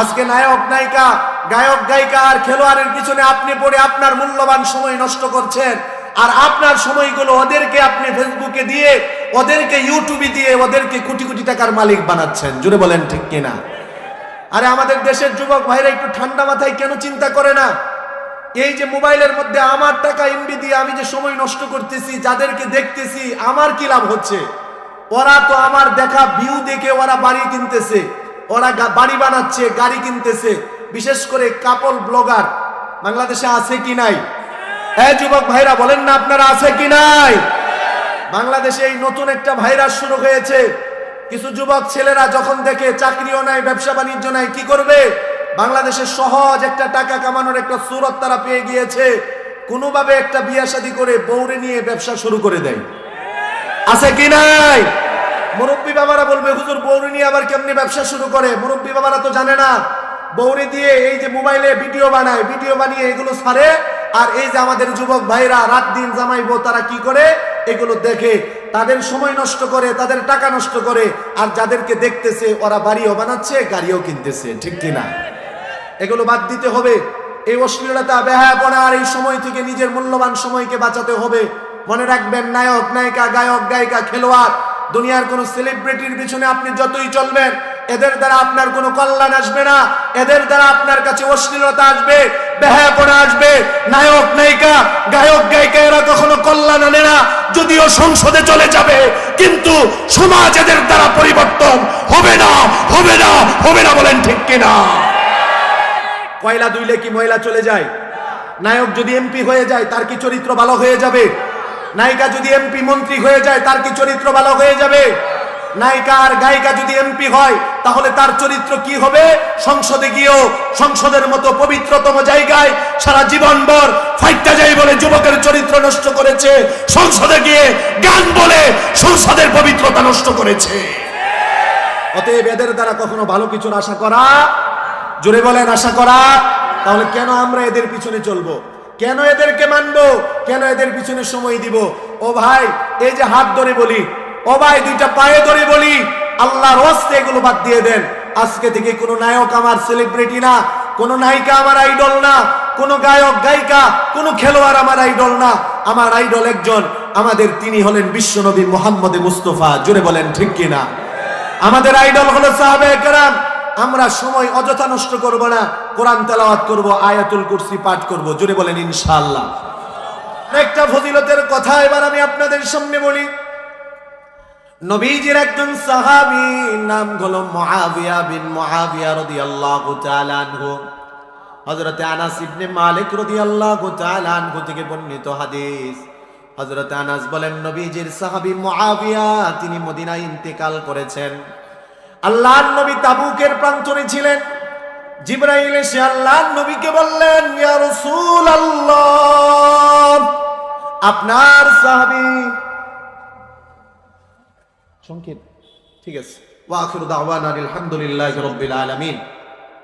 আজকে নায়ক, নায়িকা, গায়ক, গায়িকা আর খেলোয়াড়ের পিছনে আপনি পড়ে আপনার মূল্যবান সময় নষ্ট করছেন। আর আপনার সময়গুলো ওদেরকে আপনি ফেসবুকে দিয়ে, ওদেরকে ইউটিউবে দিয়ে, ওদেরকে কোটি কোটি টাকার মালিক বানাচ্ছেন। জুড়ে বলেন ঠিক কিনা? আরে আমাদের দেশের যুবক ভাইরা একটু ঠান্ডা মাথায় কেন চিন্তা করে না? এই যে মোবাইলের মধ্যে আমার টাকা এমবি দিয়ে আমি যে সময় নষ্ট করতেছি, যাদেরকে দেখতেছি, আমার কি লাভ হচ্ছে? ওরা তো আমার দেখা ভিউ দেখে ওরা বাড়ি কিনতেছে। ওরা বাড়ি বানাচ্ছে, গাড়ি কিনতেছে, বিশেষ করে কাপল ব্লগার। বাংলাদেশে আছে কি নাই? হ্যাঁ যুবক ভাইরা, বলেন না আপনারা আছে কি নাই? বাংলাদেশে এই নতুন একটা ভাইরাস শুরু হয়েছে। কিছু যুবক ছেলেরা যখন দেখে চাকরিও নাই ব্যবসা বাণিজ্য নাই কি করবে? বাংলাদেশে সহজ একটা টাকা কামানোর একটা সুরত তারা পেয়ে গিয়েছে। কোনোভাবে একটা বিয়া শাদী করে বৌরে নিয়ে ব্যবসা শুরু করে দেয়। আছে কি নাই? মুরব্বী বাবারা বলবে, হুজুর, বৌরি নিয়ে আবার কেমনি ব্যবসা শুরু করে? মুরব্বী বাবারা তো জানে না। বৌরি দিয়ে এই যে মোবাইলে ভিডিও বানায়, ভিডিও বানিয়ে এগুলো ছাড়ে, আর এই যে আমাদের যুবক ভাইরা রাত দিন জামাইবো, তারা কি করে? এগুলো দেখে। তাদের সময় নষ্ট করে, তাদের টাকা নষ্ট করে, আর যাদেরকে দেখতেছে, ওরা বাড়িও বানাচ্ছে, গাড়িও কিনতেছে, ঠিক কিনা? এগুলো বাদ দিতে হবে। এই অশ্লীলতা, বেহায়াপনা, আর এই সময় থেকে নিজের মূল্যবান সময়কে বাঁচাতে হবে। মনে রাখবেন, নায়ক, নায়িকা, গায়ক, গায়িকা, খেলোয়াড় দুনিয়ার কোন সেলিব্রিটির পিছনে আপনি যতই চলবেন, এদের দ্বারা আপনার কোনো কল্যাণ আসবে না। এদের দ্বারা আপনার কাছে অশ্লীলতা আসবে, বেহায়াপনা আসবে। নায়ক, নায়িকা, গায়ক, গায়িকা, এরা কখনো কল্যাণ আনে না, যদিও সংসদে চলে যাবে, কিন্তু সমাজ এদের দ্বারা পরিবর্তন হবে না হবে না হবে না বলেন ঠিক কিনা? কয়লা দুইলে কি ময়লা চলে যায়। নায়ক যদি এমপি হয়ে যায়, তার কি চরিত্র ভালো হয়ে যাবে? নায়িকা যদি এমপি মন্ত্রী হয়ে যায়, তার কি চরিত্র ভালো হয়ে যাবে? নায়িকা আর গায়িকা যদি এমপি হয়, তাহলে তার চরিত্র কি হবে? সংসদে গিয়েও সংসদের মতো পবিত্রতম জায়গায় সারা জীবনভর ফাইটটা যাই বলে যুবকের চরিত্র নষ্ট করেছে। সংসদে গিয়ে গান বলে সংসদের পবিত্রতা নষ্ট করেছে। অতএব এদের দ্বারা কখনো ভালো কিছুর আশা করা, জোরে বলেন আশা করা, তাহলে কেন আমরা এদের পিছনে চলবো? কেন এদেরকে মানবো? কেন এদের পিছনে সময় দিব? ও ভাই, এই যে হাত ধরে বলি, ও ভাই, দুইটা পায়ে ধরে বলি, আল্লাহর হস্তে এগুলো বাদ দিয়ে দেন। আজকে থেকে কোনো নায়ক আমার সেলিব্রিটি না, কোনো নায়িকা আমার আইডল না, কোনো গায়ক, গায়িকা, কোনো খেলোয়াড় আমার আইডল না। আমার আইডল একজন, আমাদের তিনি হলেন বিশ্বনবী মোহাম্মদ মুস্তফা। জোরে বলেন, ঠিক কিনা? আমাদের আইডল হলো সাহাবে কেরাম। আমরা সময় অযথা নষ্ট করব না। কোরআন তেলাওয়াত করব, আয়াতুল কুরসি পাঠ করব। জোরে বলেন, ইনশাআল্লাহ। একটা ফজিলতের কথা এবার আমি আপনাদের সামনে বলি। নবীজির একজন সাহাবী নাম হলো মুআবিয়া বিন মুআবিয়া রাদিয়াল্লাহু তাআলা আনহু। হযরতে আনাস ইবনে মালিক রাদিয়াল্লাহু তাআলা আনহু থেকে বর্ণিত হাদিস। হযরত আনাস বলেন, নবীজির সাহাবী মুআবিয়া তিনি মদিনায় ইন্তেকাল করেছেন। আল্লাহর নবী তাবুকের প্রান্তরে ছিলেন। জিব্রাইল এসে আল্লাহর নবীকে বললেন আপনার সাহাবী সংক্ষেপ। ঠিক আছে। ওয়াখিরু দাওয়ানা আলহামদুলিল্লাহি রাব্বিল আলামিন।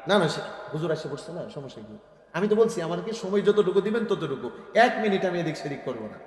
না না হুজুর এসে পড়ছে না সমস্যা কি? আমি তো বলছি আমাকে সময় যতটুকু দিবেন ততটুকু। এক মিনিট আমি এদিক সেদিক করব না।